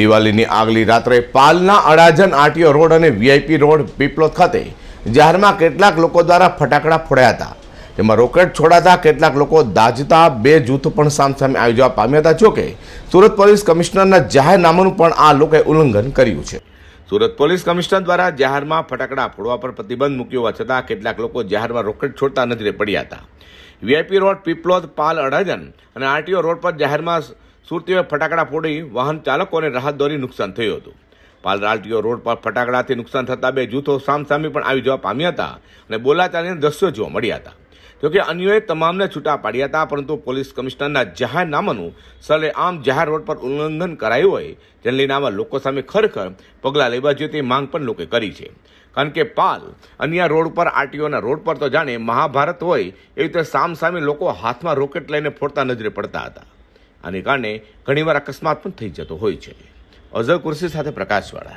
દિવાળીની આગલી રાત્રે પાલના અડાજન આરટીઓ રોડ અને વીઆઈપી રોડ પીપલોદ ખાતે જાહેરમાં કેટલાક લોકો દ્વારા ફટાકડા ફોડ્યા હતા. તેમાં રોકેટ છોડાતા કેટલાક લોકો દાજતા બે જૂથ પણ સામસામે આવી જવા પામ્યા હતા. જોકે, સુરત પોલીસ કમિશનરના જાહેરનામાનું પણ આ લોકોએ ઉલ્લંઘન કર્યું છે. સુરત પોલીસ કમિશનર દ્વારા જાહેરમાં ફટાકડા ફોડવા પર પ્રતિબંધ મૂક્યો હોવા છતાં કેટલાક લોકો જાહેરમાં રોકેટ છોડતા નજરે પડ્યા હતા. વીઆઈપી રોડ પીપલોદ પાલ અડાજન અને આરટીઓ રોડ પર જાહેરમાં સુરતીઓએ ફટાકડા ફોડી વાહન ચાલકોને રાહત દોરી નુકસાન થયું હતું. પાલ આરટીઓ રોડ પર ફટાકડાથી નુકસાન થતા બે જૂથો સામસામે પણ આવી જવા પામ્યા હતા અને બોલાચાલીના દ્રશ્યો જોવા મળ્યા હતા. જોકે અન્યોએ તમામને છૂટા પાડ્યા હતા, પરંતુ પોલીસ કમિશનરના જાહેરનામાનું સલે આમ જાહેર રોડ પર ઉલ્લંઘન કરાયું હોય, જેને લોકો સામે ખરેખર પગલાં લેવા જોઈએ તે માંગ પણ લોકોએ કરી છે. કારણ કે પાલ અન્ય રોડ પર, આરટીઓના રોડ પર તો જાણે મહાભારત હોય, એવી રીતે સામસામે લોકો હાથમાં રોકેટ લઈને ફોડતા નજરે પડતા હતા. આને કારણે ઘણીવાર અકસ્માત પણ થઈ જતો હોય છે. અઝર કુરશી સાથે પ્રકાશવાળા.